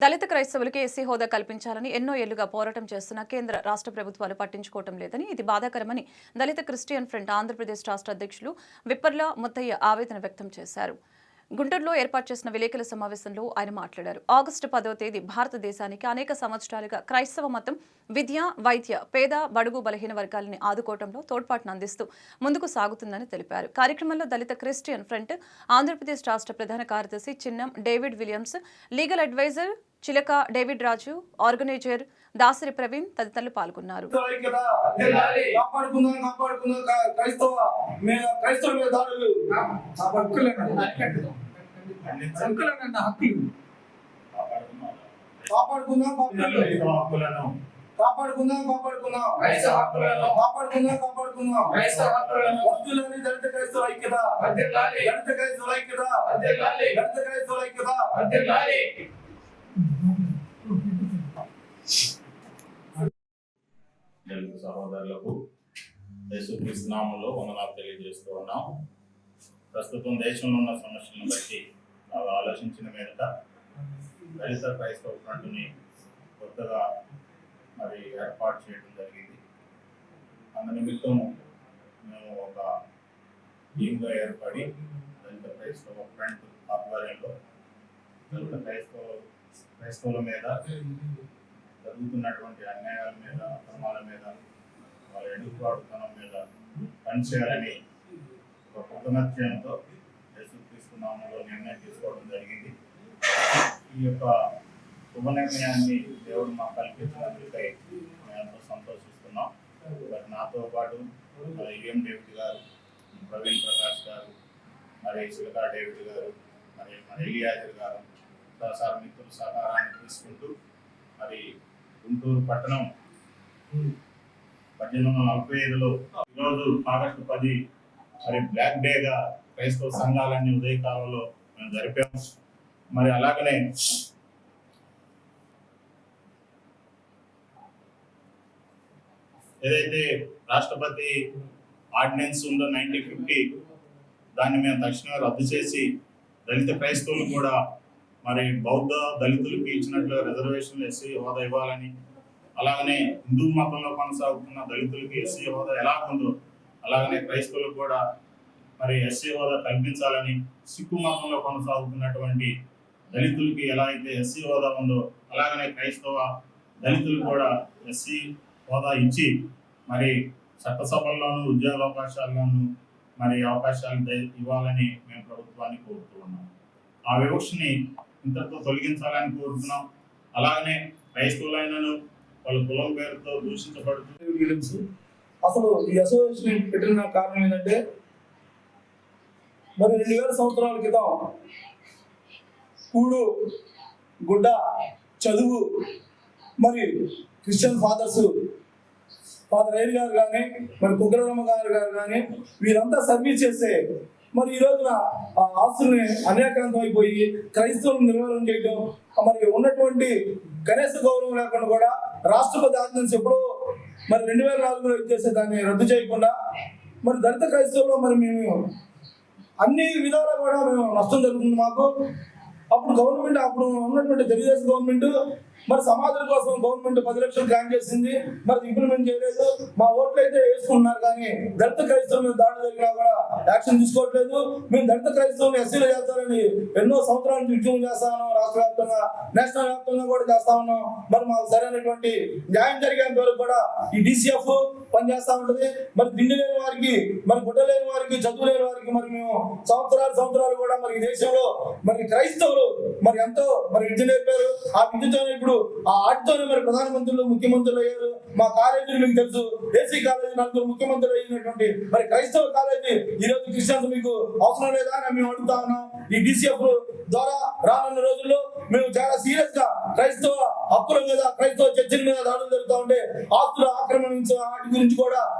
దళిత క్రైస్తవులకి ఎస్సీ హోదా కల్పించాలని ఎన్నో ఏళ్ళుగా పోరాటం చేస్తున్న కేంద్ర రాష్ట్ర ప్రభుత్వాలు పట్టించుకోవటం లేదని ఇది బాధాకరమని దళిత క్రిస్టియన్ ఫ్రంట్ ఆంధ్రప్రదేశ్ రాష్ట్ర అధ్యక్షులు విప్పర్ల ముత్తయ్య ఆవేదన వ్యక్తం చేశారు. గుంటూరులో ఏర్పాటు చేసిన విలేకరుల సమావేశంలో ఆయన మాట్లాడారు. ఆగస్టు పదో తేదీ భారతదేశానికి అనేక సంవత్సరాలుగా క్రైస్తవ మతం విద్య వైద్య పేద బడుగు బలహీన వర్గాలని ఆదుకోవడంలో తోడ్పాటును అందిస్తూ ముందుకు సాగుతుందని తెలిపారు. కార్యక్రమంలో దళిత క్రిస్టియన్ ఫ్రంట్ ఆంధ్రప్రదేశ్ రాష్ట్ర ప్రధాన కార్యదర్శి Chinnam David Williams legal adviser Chilaka David Raju organiser Dasari Praveen తదితరులు పాల్గొన్నారు. కాపాడుకుందాం కాపాడుకుందాం కాపాడుకుందాం కాపాడుకుందాం. కాపాడుకుందాం కాపాడుకుందాం. క్రైస్తవ హక్కులను. కాపాడుకుందాం కాపాడుకుందాం. క్రైస్తవ హక్కులను. వస్తువులని దళిత క్రైస్తవ ఐక్యత. వర్ధిల్లాలి దళిత క్రైస్తవ ఐక్యత. వర్ధిల్లాలి దళిత క్రైస్తవ ఐక్యత. తెలుగు సహోదరులకు యేసుక్రీస్తు వందనాలు తెలియజేస్తూ ఉన్నాం. ప్రస్తుతం దేశంలో ఉన్న సమస్యలను బట్టి బాగా ఆలోచించిన మీదట దళిత క్రైస్తవ ఫ్రంట్ని కొత్తగా మరి ఏర్పాటు చేయడం జరిగింది. అందు నిమిత్తం మేము ఒక టీమ్గా ఏర్పడి దళిత క్రైస్తవ ఫ్రంట్ ఆధ్వర్యంలో దళిత క్రైస్తవ క్రైస్తవుల మీద జరుగుతున్నటువంటి అన్యాయాల మీద అక్రమాల మీద వాళ్ళ ఎడుగుబాటుతనం మీద పనిచేయాలని ఒక కృతజ్ఞతతో యేసుక్రీస్తు నిర్ణయం తీసుకోవడం జరిగింది. ఈ యొక్క శుభ నిర్ణయాన్ని దేవుడు మాకు కల్పించినందుకై మేము ఎంతో సంతోషిస్తున్నాం. మరి నాతో పాటు మరి ఈఎం డేవిడ్ గారు ప్రవీణ్ ప్రకాష్ గారు మరి శిలకా డేవిడ్ గారు మరి మరి ఎలియాజర్ గారు సహసార మిత్రుల సహకారాన్ని తీసుకుంటూ మరి గుంటూరు పట్టణం పద్దెనిమిది వందల నలభై ఐదులో ఈరోజు ఆగస్టు పది మరి బ్లాక్ డేగా క్రైస్తవ సంఘాలన్నీ ఉదయకాలంలో మేము జరిపాము మరి అలాగనే ఏదైతే రాష్ట్రపతి ఆర్డినెన్స్ ఉందో నైన్టీన్ ఫిఫ్టీ దాన్ని మేము తక్షణమే రద్దు చేసి దళిత క్రైస్తవులు కూడా మరి బౌద్ధ దళితులకి ఇచ్చినట్లు రిజర్వేషన్లు ఎస్సీ హోదా ఇవ్వాలని అలాగనే హిందూ మతంలో కొనసాగుతున్న దళితులకి ఎస్సీ హోదా ఎలా ఉందో అలాగనే క్రైస్తవులకు కూడా మరి ఎస్సీ హోదా కల్పించాలని సిక్కు మతంలో కొనసాగుతున్నటువంటి దళితులకి ఎలా అయితే ఎస్సీ హోదా ఉందో అలాగనే క్రైస్తవ దళితులు కూడా ఎస్సీ హోదా ఇచ్చి మరి చట్టసభల్లోనూ ఉద్యోగ అవకాశాల్లోనూ మరి అవకాశాలు ఇవ్వాలని మేము ప్రభుత్వాన్ని కోరుతూ ఉన్నాం. ఆ వివక్షని ఇంతతో తొలగించాలని కోరుతున్నాం. అలాగనే క్రైస్తవులైనను వాళ్ళ కులం పేరుతో దూషించబడుతుంది అసలు ఈ అసోసియేషన్ పెట్టిన కారణం ఏంటంటే మరి రెండు వేల సంవత్సరాల క్రితం కూడు గుడ్డ చదువు మరి క్రిస్టియన్ ఫాదర్స్ ఫాదర్ రైల్ గారు కానీ మరి కుగ్రరమ్మ గారు గారు కానీ వీరంతా సర్వీస్ చేస్తే మరి ఈ రోజున ఆ ఆస్తుల్ని అనేకాంతం అయిపోయి క్రైస్తవులను నిర్వహణ చేయడం మరి ఉన్నటువంటి కనీస గౌరవం లేకుండా కూడా రాష్ట్రపతి ఆర్డినెన్స్ ఎప్పుడో మరి రెండు వేల నాలుగులో ఇచ్చేసే దాన్ని రద్దు చేయకుండా మరి దళిత క్రైస్తవులు మరి మేము అన్ని విధాలా కూడా మేము నష్టం జరుగుతుంది మాకు. అప్పుడు గవర్నమెంట్ అప్పుడు ఉన్నటువంటి తెలుగుదేశం గవర్నమెంట్ మరి సమాజం కోసం గవర్నమెంట్ పది లక్షలు గ్రాంట్ చేసింది. మరి ఇంప్లిమెంట్ చేయలేదు. మా ఓట్లు అయితే వేసుకుంటున్నారు కానీ దళిత క్రైస్తవుల దాడి జరిగినా కూడా యాక్షన్ తీసుకోవట్లేదు. మేము దళిత క్రైస్తవులు ఎస్సీలు చేస్తారని ఎన్నో సంవత్సరాల నుంచి ఉద్యమం చేస్తా ఉన్నాం. రాష్ట్ర వ్యాప్తంగా నేషనల్ వ్యాప్తంగా కూడా చేస్తా ఉన్నాం. మరి మాకు సరైనటువంటి న్యాయం జరిగేంత వరకు కూడా ఈ డిసిఎఫ్ పనిచేస్తా ఉంటది. మరి తిండి లేని వారికి మరి గుడ్డ లేని వారికి చదువు లేని వారికి మరి మేము సంవత్సరాలు సంవత్సరాలు కూడా మరి ఈ దేశంలో మరి క్రైస్తవులు మరి ఎంతో మరి విద్య నేర్పారు. ఆ విద్యతోనే ఇప్పుడు ఆ ఆటితోనే మరి ప్రధానమంత్రులు ముఖ్యమంత్రులు అయ్యారు. మా కాలేజీలు మీకు తెలుసు. ఏసీ కాలేజీ నలుగురు ముఖ్యమంత్రులు అయినటువంటి మరి క్రైస్తవ కాలేజీ ఈరోజు రోజు క్రిస్టియన్స్ మీకు అవసరం లేదా అని మేము అడుగుతా ఉన్నాం. ఈ డిసిఎఫ్ ద్వారా రానున్న రోజుల్లో మేము చాలా సీరియస్గా క్రైస్తవ హక్కుల మీద క్రైస్తవ చర్చల మీద దాడులు జరుగుతూ ఉంటే ఆస్తుల ఆక్రమణ వాటి గురించి కూడా